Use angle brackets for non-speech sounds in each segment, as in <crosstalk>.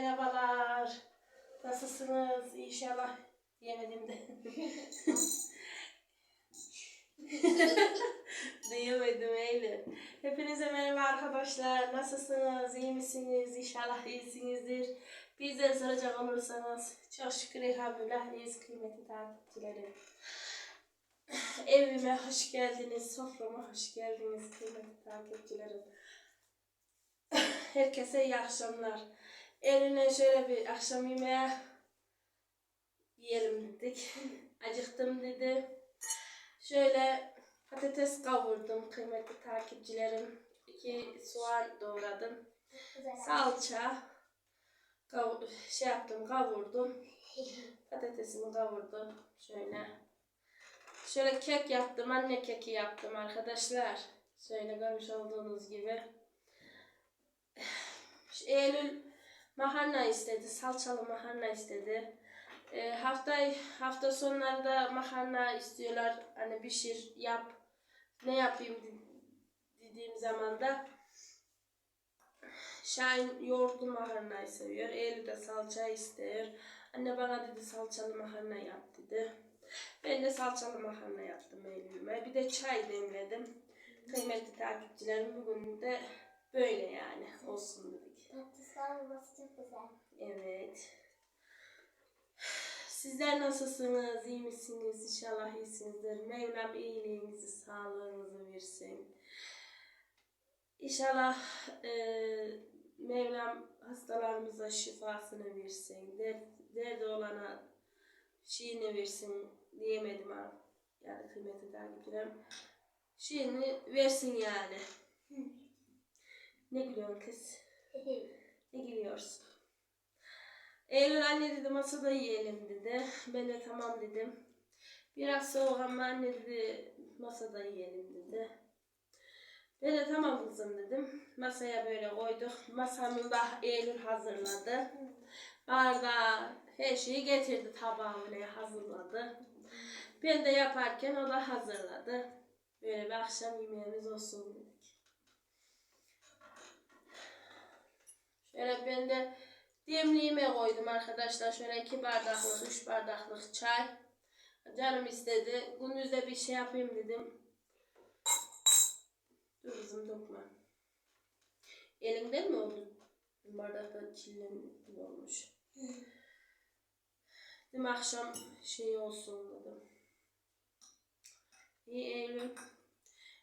merhabalar. Nasılsınız? İnşallah diyemedim de. <laughs> Diyemedim öyle. Hepinize merhaba arkadaşlar. Nasılsınız? İyi misiniz? İnşallah iyisinizdir. Bizden soracak olursanız çok şükür elhamdülillah iyiyiz kıymetli takipçilerim. Evime hoş geldiniz, soframa hoş geldiniz kıymetli takipçilerim. Herkese iyi akşamlar. Eline şöyle bir akşam yemeği yiyelim dedik. Acıktım dedi. Şöyle patates kavurdum kıymetli takipçilerim. İki soğan doğradım. Salça kav- şey yaptım kavurdum. Patatesimi kavurdum. Şöyle. Şöyle kek yaptım. Anne keki yaptım arkadaşlar. Şöyle görmüş olduğunuz gibi. Eylül makarna istedi. Salçalı makarna istedi. E, hafta hafta sonlarda makarna istiyorlar. Hani pişir, yap. Ne yapayım de- dediğim zaman da Şahin yoğurtlu makarnayı seviyor. Eylül de salça istiyor. Anne bana dedi salçalı makarna yap dedi. Ben de salçalı makarna yaptım Eylül'üme. Bir de çay demledim. Kıymetli takipçilerim bugün de böyle yani olsun dedik. Patatesler olması çok güzel. Evet. Sizler nasılsınız? İyi misiniz? İnşallah iyisinizdir. Mevlam iyiliğinizi, sağlığınızı versin. İnşallah e, Mevlam hastalarımıza şifasını versin. Dert, derdi olana şeyini versin diyemedim ha. Yani kıymetli takipçilerim. Şeyini versin yani. Ne gülüyorsun kız? Ne gülüyorsun? Eylül anne dedi masada yiyelim dedi. Ben de tamam dedim. Biraz soğuk ama anne dedi masada yiyelim dedi. Ben de tamam kızım dedim. Masaya böyle koyduk. Masamı da Eylül hazırladı. Bardağı her şeyi getirdi tabağı öyle hazırladı. Ben de yaparken o da hazırladı. Böyle bir akşam yemeğimiz olsun dedik. Şöyle ben de demliğime koydum arkadaşlar. Şöyle iki bardaklık, üç bardaklık çay. Canım istedi. Gündüzde bir şey yapayım dedim. Dur kızım dokma. Elinden mi oldu? Bardakta çillen olmuş. Dedim akşam şey olsun dedim. İyi Eylül.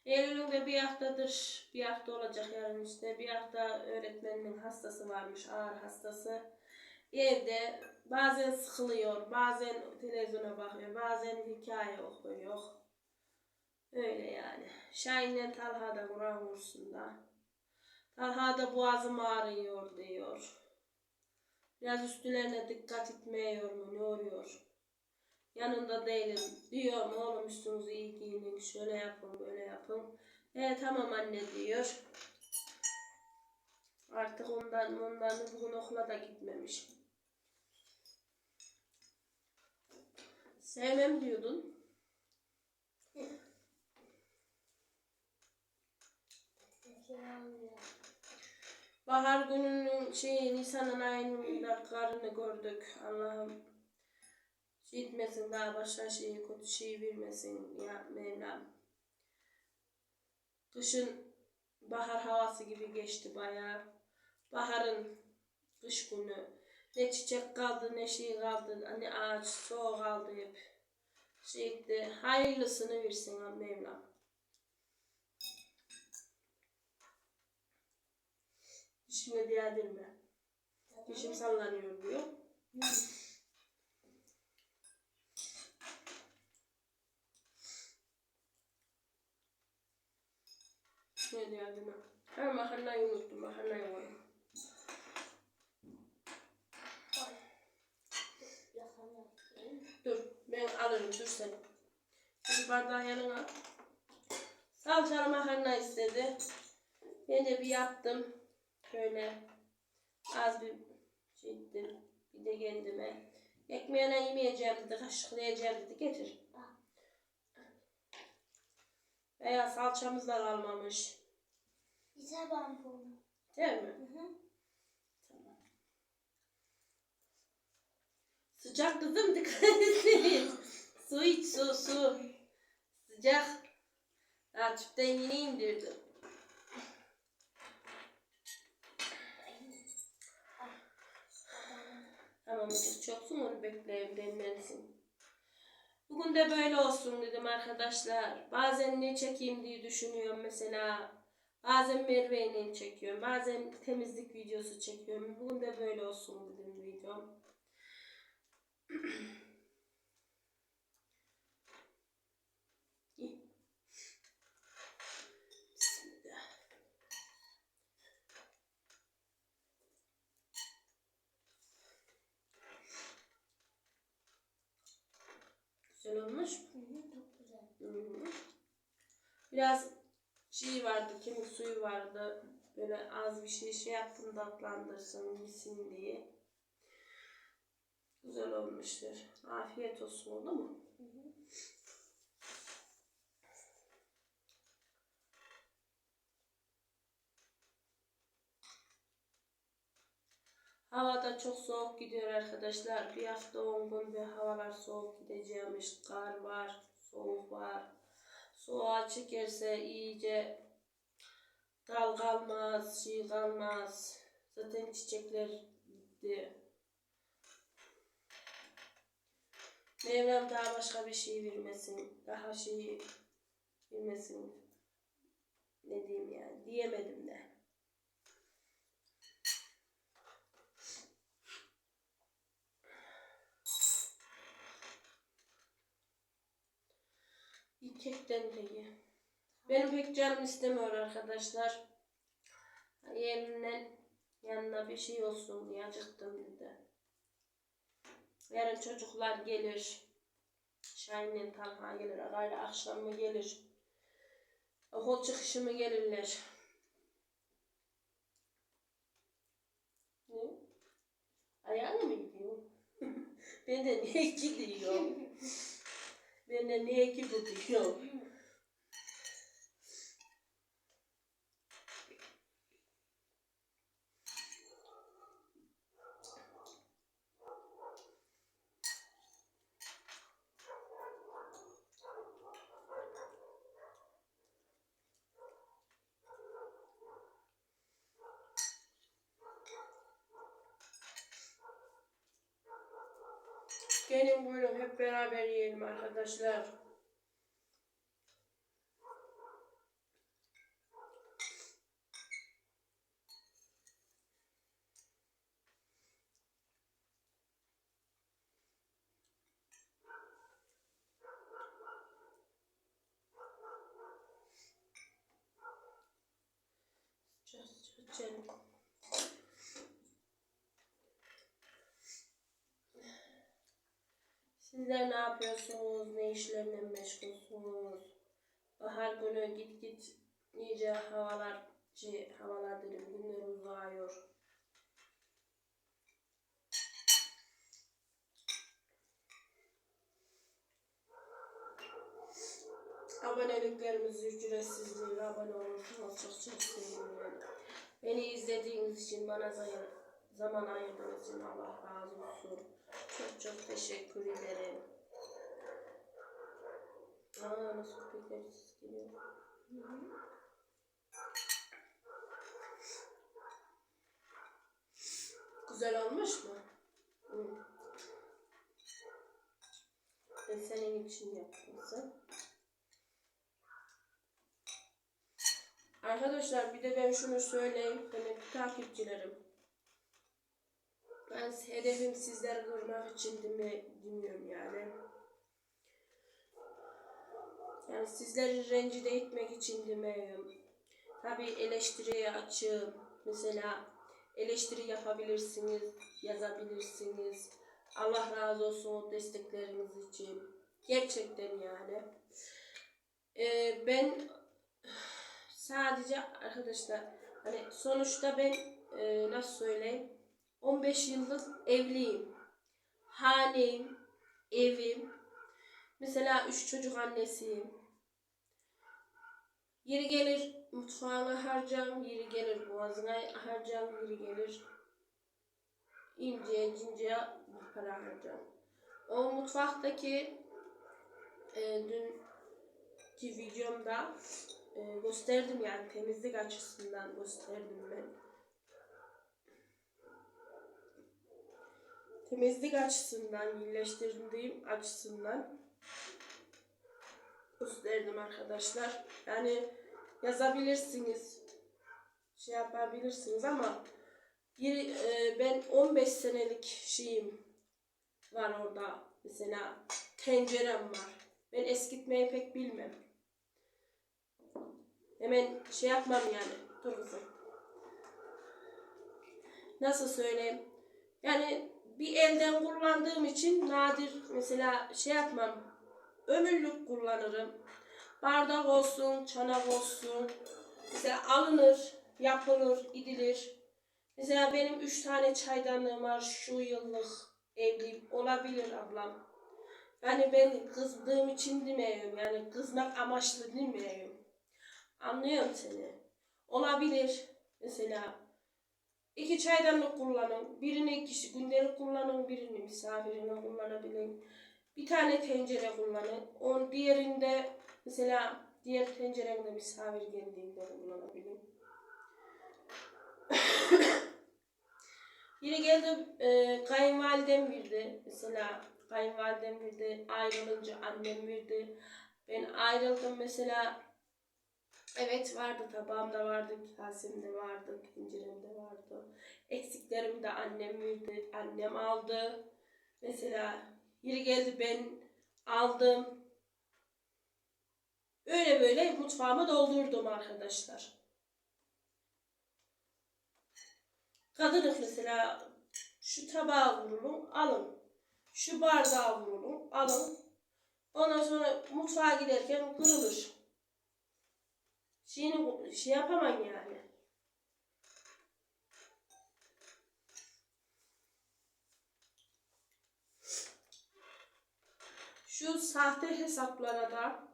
Eylül'ün de bir haftadır, bir hafta olacak yarın işte. Bir hafta öğretmeninin hastası varmış, ağır hastası. Evde bazen sıkılıyor, bazen televizyona bakıyor, bazen hikaye okuyor. Öyle yani. Şahin'le Talha da Kur'an kursunda. Talha da boğazım ağrıyor diyor. Biraz üstlerine dikkat etmiyor mu, ne oluyor? Yanında değilim. Diyorum oğlum üstünüzü iyi giyinin, şöyle yapın, böyle yapın. E tamam anne diyor. Artık ondan, ondan bugün okula da gitmemiş. Sevmem diyordun. Bahar gününün şeyi Nisan'ın ayının karını gördük. Allah'ım etmesin daha başka şeyi kötü şey vermesin ya Mevlam. Kışın bahar havası gibi geçti bayağı. Baharın kış günü. Ne çiçek kaldı ne şey kaldı. Hani ağaç soğuk kaldı hep. Şey etti. Hayırlısını versin Mevlam. Dişime diyadirme. Dişim sallanıyor diyor. Dişime diyadirme. Ha makarnayı unuttum. Makarnayı koyayım. Dur ben alırım dur sen. Bir bardağı yanına. Salçalı makarna istedi. Ben de bir yaptım. Şöyle az bir şey ettim. Bir de kendime. Ekmeğine yemeyeceğim dedi. Kaşıklayacağım dedi. Getir. Veya salçamız da kalmamış. Güzel ben bunu. Değil mi? Hı hı. Sıcak kızım dikkat et. <laughs> su iç su su. Sıcak. Ha tüpten yeni indirdim. Tamam çok çoksun onu bekleyeyim demlensin. Bugün de böyle olsun dedim arkadaşlar. Bazen ne çekeyim diye düşünüyorum mesela. Bazen Merve'yle çekiyorum. Bazen temizlik videosu çekiyorum. Bugün de böyle olsun dedim videom. Güzel olmuş mu? Hı hı, Çok güzel. Hı. Biraz şey vardı, kemik suyu vardı. Böyle az bir şey şey yaptım tatlandırsın, yesin diye. Güzel olmuştur. Afiyet olsun oldu mu? Hı hı. Hava da çok soğuk gidiyor arkadaşlar. Bir hafta on gün bir havalar soğuk gideceğimiş. Kar var, soğuk var. Soğuğa çekerse iyice dal kalmaz, şey kalmaz. Zaten çiçekler gitti. Mevlam daha başka bir şey vermesin. Daha şey vermesin. Ne diyeyim yani. Diyemedim de. Bir kekten de. Benim pek canım istemiyor arkadaşlar. Yerinden yanına bir şey olsun diye acıktım bir de. Yarın çocuklar gelir. Şahin'le Talha gelir. Arayla akşam mı gelir? Okul çıkışı mı gelirler? Ne? Ayağına mı gidiyor? <laughs> ben niye gidiyorum? <laughs> ben de niye gidiyorum? Gelin buyurun hep beraber yiyelim arkadaşlar. Sıcak sıcak içelim. Sizler ne yapıyorsunuz? Ne işlerle meşgulsünüz? Bahar günü git git iyice havalar havalar dedim günler uzağıyor. Aboneliklerimiz ücretsizdir. Abone olursanız çok çok sevinirim. Beni izlediğiniz için bana zaman ayırdığınız için Allah razı olsun. Çok çok teşekkür ederim. Aa nasıl köpekler ses geliyor. Güzel olmuş mu? Hı. Ben senin için yaptım. Arkadaşlar bir de ben şunu söyleyeyim. Benim takipçilerim. Ben hedefim sizleri kırmak için demi, demiyorum yani. Yani sizleri rencide etmek için demiyorum. Tabi eleştiriye açığım. Mesela eleştiri yapabilirsiniz, yazabilirsiniz. Allah razı olsun o destekleriniz için. Gerçekten yani. Ee, ben <sighs> sadece arkadaşlar hani sonuçta ben e, nasıl söyleyeyim 15 yıllık evliyim. Haneyim, evim. Mesela üç çocuk annesiyim. Yeri gelir mutfağına harcam, yeri gelir boğazına harcam, yeri gelir inceye cinceye para harcam. o mutfaktaki e, dünkü videomda e, gösterdim yani temizlik açısından gösterdim ben. Temizlik açısından, iyileştirdiğim açısından gösterdim arkadaşlar. Yani yazabilirsiniz, şey yapabilirsiniz ama bir, e, ben 15 senelik şeyim var orada. Mesela tencerem var. Ben eskitmeyi pek bilmem. Hemen şey yapmam yani. Dur kızım. Nasıl söyleyeyim? Yani bir elden kullandığım için nadir mesela şey yapmam. Ömürlük kullanırım. Bardak olsun, çanak olsun. Mesela alınır, yapılır, idilir. Mesela benim üç tane çaydanlığım var şu yıllık evliyim. Olabilir ablam. Yani ben kızdığım için demiyorum. Yani kızmak amaçlı demiyorum. Anlıyorum seni. Olabilir. Mesela iki çaydanlık kullanın. Birini kişi gündelik kullanın. Birini misafirine kullanabilin. Bir tane tencere kullanın. On diğerinde mesela diğer tenceremde misafir geldiğinde kullanabilin. Yine geldi e, kayınvalidem verdi. Mesela kayınvalidem verdi. Ayrılınca annem verdi. Ben ayrıldım mesela. Evet vardı tabağımda vardı, kasemde vardı, tenceremde vardı. Eksiklerimi de annem verdi, annem aldı. Mesela yeri geldi ben aldım. Öyle böyle mutfağımı doldurdum arkadaşlar. Kadınız mesela şu tabağı vurulun, alın. Şu bardağı vurulun, alın. Ondan sonra mutfağa giderken kırılır. Şeyini şey yapamam yani. Şu sahte hesaplara da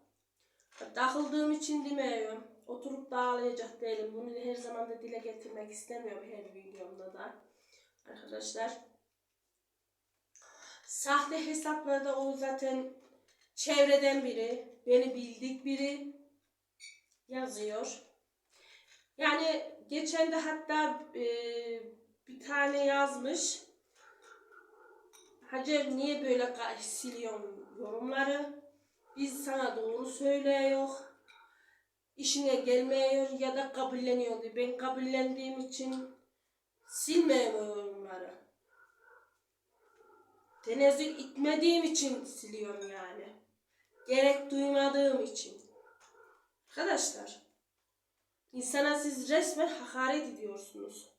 takıldığım için demiyorum. Oturup da ağlayacak değilim. Bunu her zaman da dile getirmek istemiyorum her videomda da. Arkadaşlar. Sahte hesaplarda o zaten çevreden biri, beni bildik biri yazıyor. Yani geçen de hatta e, bir tane yazmış. Hacer niye böyle siliyorsun yorumları? Biz sana doğru söylüyor. İşine gelmiyor ya da kabulleniyor. Ben kabullendiğim için silmiyorum yorumları. Tenezzül itmediğim için siliyorum yani. Gerek duymadığım için. Arkadaşlar, insana siz resmen hakaret ediyorsunuz.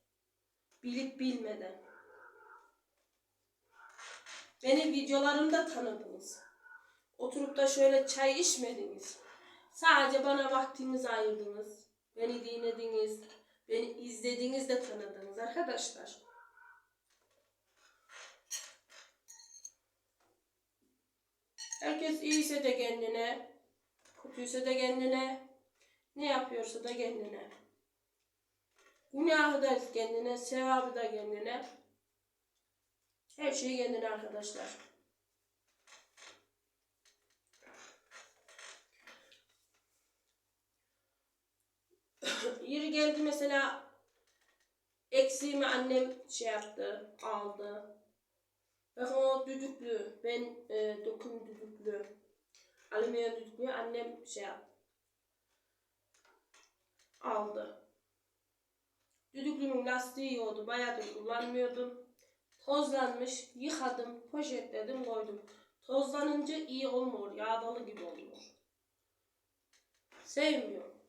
Bilip bilmeden. Beni videolarımda tanıdınız. Oturup da şöyle çay içmediniz. Sadece bana vaktinizi ayırdınız. Beni dinlediniz. Beni izlediniz de tanıdınız arkadaşlar. Herkes iyiyse de kendine, kötüyse de kendine, ne yapıyorsa da kendine. Günahı da kendine, sevabı da kendine. Her şey kendine arkadaşlar. <coughs> Yeri geldi mesela eksiğimi annem şey yaptı, aldı. Bakın o düdüklü, ben e, dokun düdüklü, alüminyum düdüklü annem şey yaptı. Aldı. Düdüklümün lastiği yiyordu, bayağıdır kullanmıyordum. Tozlanmış, yıkadım, poşetledim, koydum. Tozlanınca iyi olmuyor, yağdalı gibi oluyor. Sevmiyorum.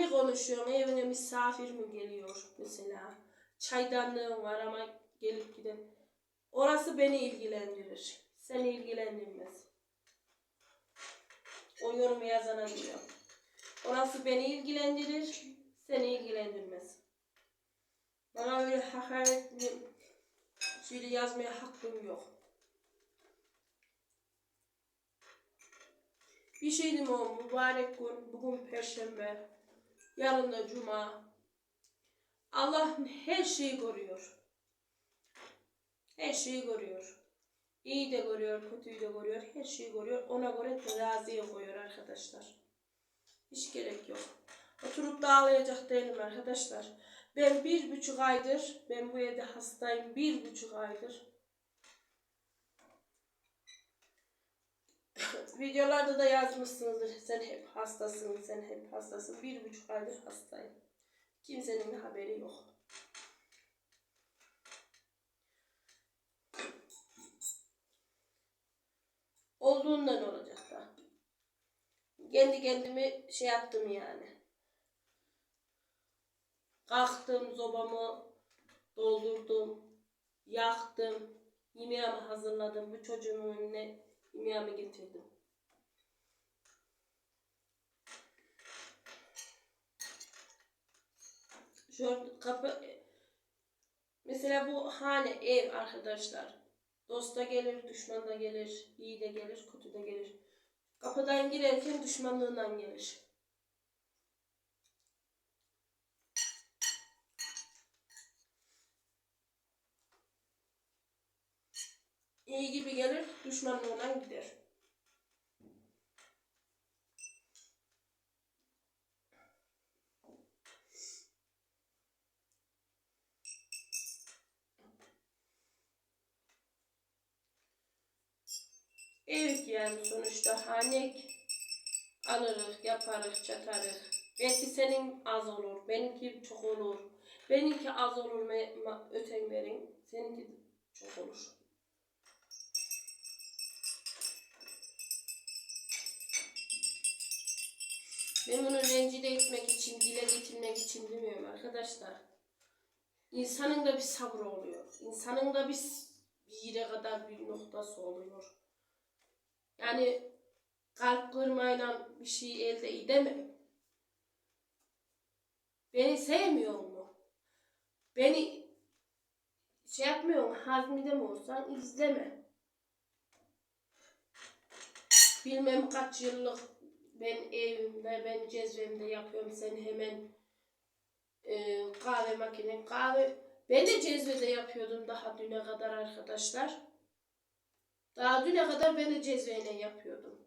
Ne konuşuyorsun? Evine misafir mi geliyor mesela? Çaydanlığın var ama gelip giden. Orası beni ilgilendirir. Seni ilgilendirmez. O yorumu yazana diyor. Orası beni ilgilendirir. Seni ilgilendirmez. Bana öyle hakaretli şöyle yazmaya hakkım yok. Bir şey diyeyim o mübarek gün. Bugün perşembe. Yarın da cuma. Allah her şeyi görüyor. Her şeyi görüyor. İyi de görüyor, kötüyü de görüyor. Her şeyi görüyor. Ona göre teraziye koyuyor arkadaşlar. Hiç gerek yok. Oturup da ağlayacak değilim arkadaşlar. Ben bir buçuk aydır, ben bu evde hastayım bir buçuk aydır. Videolarda da yazmışsınızdır. Sen hep hastasın, sen hep hastasın. Bir buçuk aydır hastayım. Kimsenin haberi yok. Olduğundan olacak da. Kendi kendimi şey yaptım yani. Kalktım, sobamı doldurdum, yaktım, yemeğimi hazırladım. Bu çocuğumun önüne yemeğimi getirdim. Şu an kapı mesela bu hane ev arkadaşlar. Dosta gelir, düşman da gelir, iyi de gelir, kötü de gelir. Kapıdan girerken düşmanlığından gelir. İyi gibi gelir, düşmanlığından gider. Evet yani sonuçta hanek alırız, yaparız, çatarız. Belki senin az olur, benimki çok olur. Benimki az olur, me- ma- öten verin. Seninki çok olur. Ben bunu rencide etmek için, dile getirmek için demiyorum arkadaşlar. İnsanın da bir sabrı oluyor. İnsanın da bir, bir yere kadar bir noktası oluyor. Yani kalp kırmayla bir şey elde edemem. Beni sevmiyor mu? Beni şey yapmıyor mu? Hazmide mi olsan izleme. Bilmem kaç yıllık ben evimde, ben cezvemde yapıyorum. Sen hemen e, kahve makine, kahve. Ben de cezvede yapıyordum daha düne kadar arkadaşlar. Daha düne kadar ben de cezveyle yapıyordum.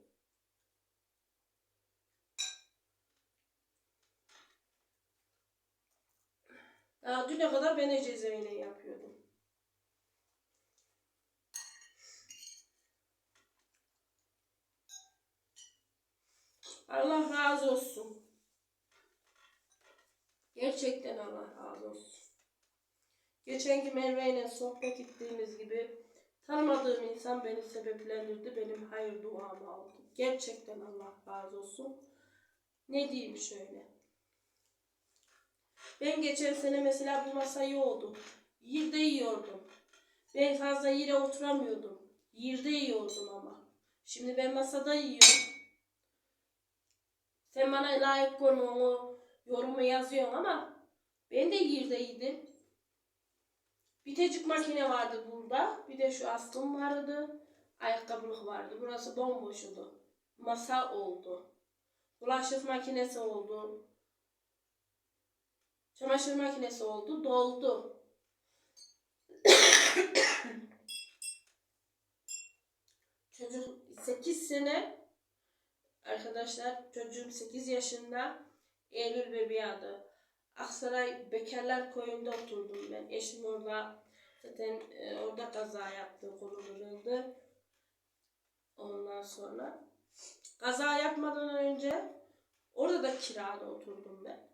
Daha düne kadar ben de cezveyle yapıyordum. Allah razı olsun. Gerçekten Allah razı olsun. Geçenki Merve ile sohbet ettiğimiz gibi tanımadığım insan beni sebeplendirdi. Benim hayır duamı aldı. Gerçekten Allah razı olsun. Ne diyeyim şöyle. Ben geçen sene mesela bu masa yiyordum. Yerde yiyordum. Ben fazla yere oturamıyordum. Yerde yiyordum ama. Şimdi ben masada yiyorum. Sen bana layık görmüyorsun, yorumu yazıyorsun ama ben de yerdeydim. Bitecik makine vardı burada. Bir de şu askım vardı. Ayakkabılık vardı. Burası bomboştu. Masa oldu. Bulaşık makinesi oldu. Çamaşır makinesi oldu. Doldu. <coughs> Çocuk 8 sene arkadaşlar çocuğum 8 yaşında Eylül bebeği adı. Aksaray Bekarlar Koyu'nda oturdum ben. Eşim orada zaten e, orada kaza yaptı, kolu kırıldı. Ondan sonra kaza yapmadan önce orada da kirada oturdum ben.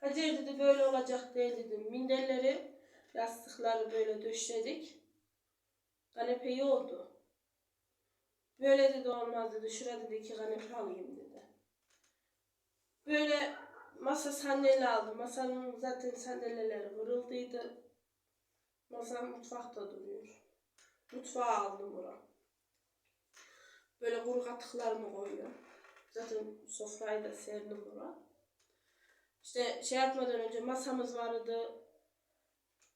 Hacer dedi böyle olacak değil dedim. Minderleri, yastıkları böyle döşedik. Kanepe oldu. Böyle dedi olmaz dedi. Şurada dedi iki kanepe alayım dedi. Böyle masa sandalye aldım. Masanın zaten sandalyeleri kırıldıydı. Masa mutfakta duruyor. Mutfağa aldım bura. Böyle kuru katıklarımı koyuyorum. Zaten sofrayı da serdim bura. İşte şey yapmadan önce masamız vardı.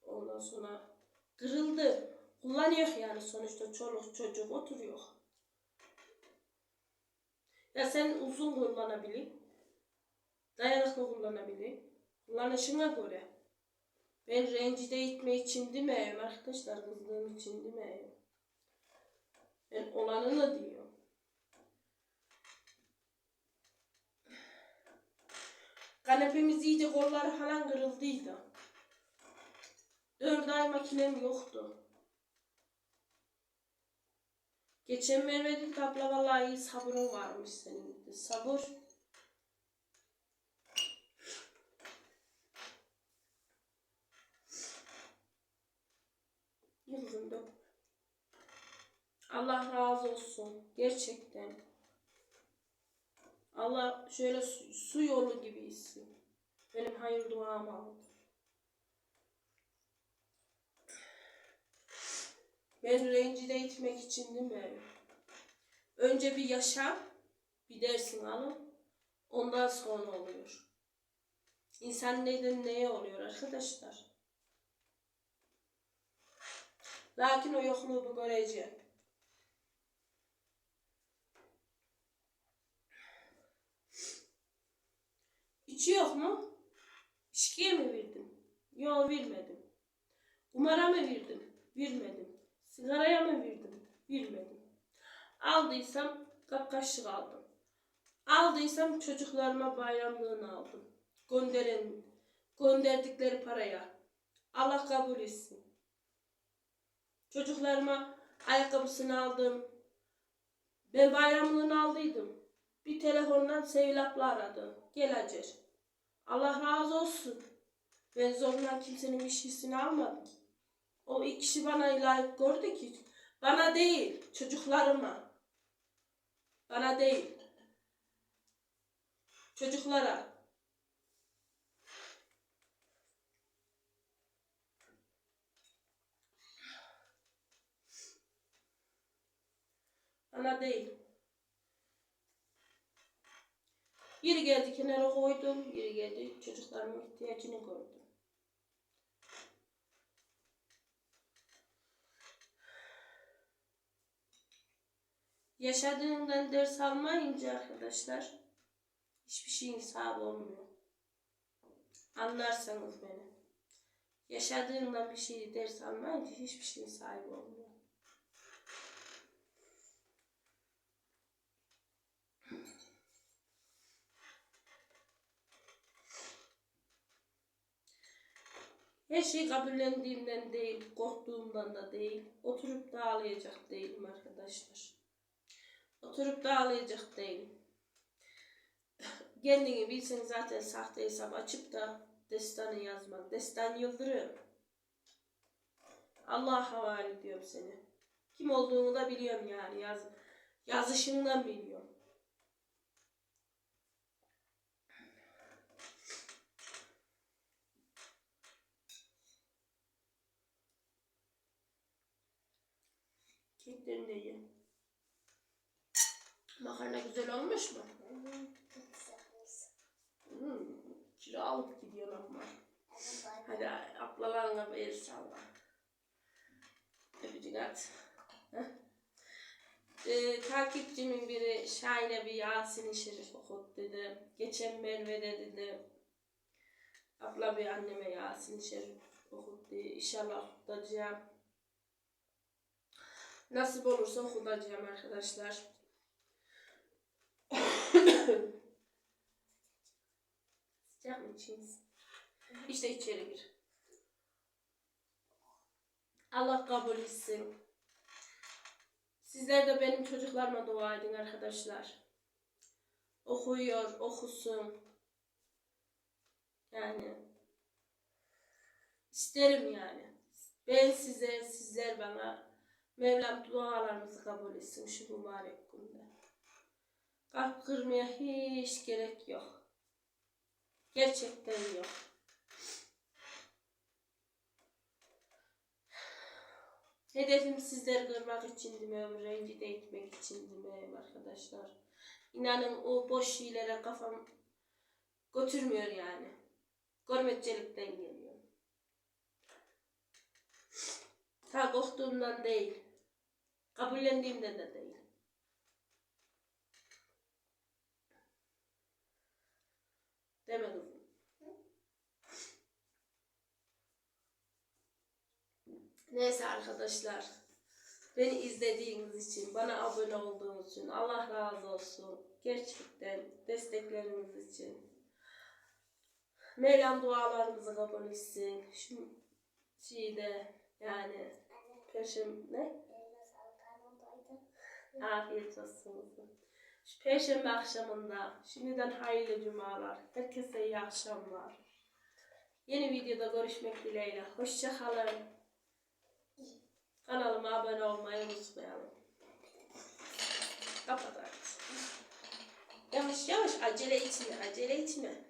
Ondan sonra kırıldı. Kullanıyor yani sonuçta çoluk çocuk oturuyor. Ya sen uzun kullanabilin. Dayanıklı kullanabilin. Kullanışına göre. Ben rencide etme için demiyorum arkadaşlar. Kızdığım için demiyorum. Ben olanını diyorum. Kanepemiz iyice kolları falan kırıldıydı. Dört ay makinem yoktu. Geçen Merve dedi vallahi iyi sabrın varmış senin dedi. Sabır. Yıldırım Allah razı olsun. Gerçekten. Allah şöyle su, su yolu gibisin. Benim hayır duamı aldı. Ben rencide etmek için değil mi? Önce bir yaşa, bir dersin alın. Ondan sonra oluyor. İnsan neden neye oluyor arkadaşlar? Lakin o yokluğu göreceğim. İçi yok mu? İçkiye mi verdin? Yok vermedim. Kumara mı verdin? Vermedim. Sigaraya mı verdin? Vermedim. Aldıysam kapkaçlık aldım. Aldıysam çocuklarıma bayramlığını aldım. Gönderin, gönderdikleri paraya. Allah kabul etsin. Çocuklarıma ayakkabısını aldım. Ben bayramlığını aldıydım. Bir telefondan Sevil aradı. Gel Hacer. Allah razı olsun. Ben zorla kimsenin işisini almadım. O iki kişi bana layık gördü ki. Bana değil, çocuklarıma. Bana değil. Çocuklara. Bana değil. Yeri geldi kenara koydum. Yeri geldi çocuklarımın ihtiyacını gördüm. Yaşadığından ders almayınca arkadaşlar hiçbir şeyin sahibi olmuyor. Anlarsanız beni. Yaşadığından bir şeyi ders almayınca hiçbir şeyin sahibi olmuyor. Her şey kabullendiğimden değil, korktuğumdan da değil, oturup da ağlayacak değilim arkadaşlar. Oturup da ağlayacak değilim. Kendini bilsen zaten sahte hesap açıp da destanı yazmak. Destan Yıldırım. Allah'a havale ediyorum seni. Kim olduğunu da biliyorum yani. Yaz, yazışından biliyorum. Keklerini. Makarna güzel olmuş mu? Hmm, kilo alıp gidiyor ama. Hadi ablalarına bir salla. Öpücük at. Ee, takipçimin biri Şahin'e bir Yasin-i Şerif okut dedi. Geçen Merve'de dedi. Abla bir anneme Yasin-i Şerif okut dedi. İnşallah okutacağım. Nasip olursa okutacağım arkadaşlar. Sıcak mı içiniz? İşte içeri gir. Allah kabul etsin. Sizler de benim çocuklarıma dua edin arkadaşlar. Okuyor, okusun. Yani isterim yani. Ben size, sizler bana Mevlam dualarımızı kabul etsin şu mübarek günde. Kalp kırmaya hiç gerek yok. Gerçekten yok. Hedefim sizleri kırmak için demiyorum, rencide etmek için demiyorum arkadaşlar. İnanın o boş şeylere kafam götürmüyor yani. Görmekçilikten geliyor. Ta korktuğumdan değil. Kabullendiğimden de değil. Deme kızım. Neyse arkadaşlar. Beni izlediğiniz için, bana abone olduğunuz için Allah razı olsun. Gerçekten destekleriniz için. Mevlam dualarımızı kabul etsin. Şu şeyde yani Perşembe ne? Afiyet olsun. Perşembe akşamında şimdiden hayırlı cumalar. Herkese iyi akşamlar. Yeni videoda görüşmek dileğiyle. Hoşça kalın. Kanalıma abone olmayı unutmayalım. Kapat artık. Yavaş yavaş acele etme, acele etme.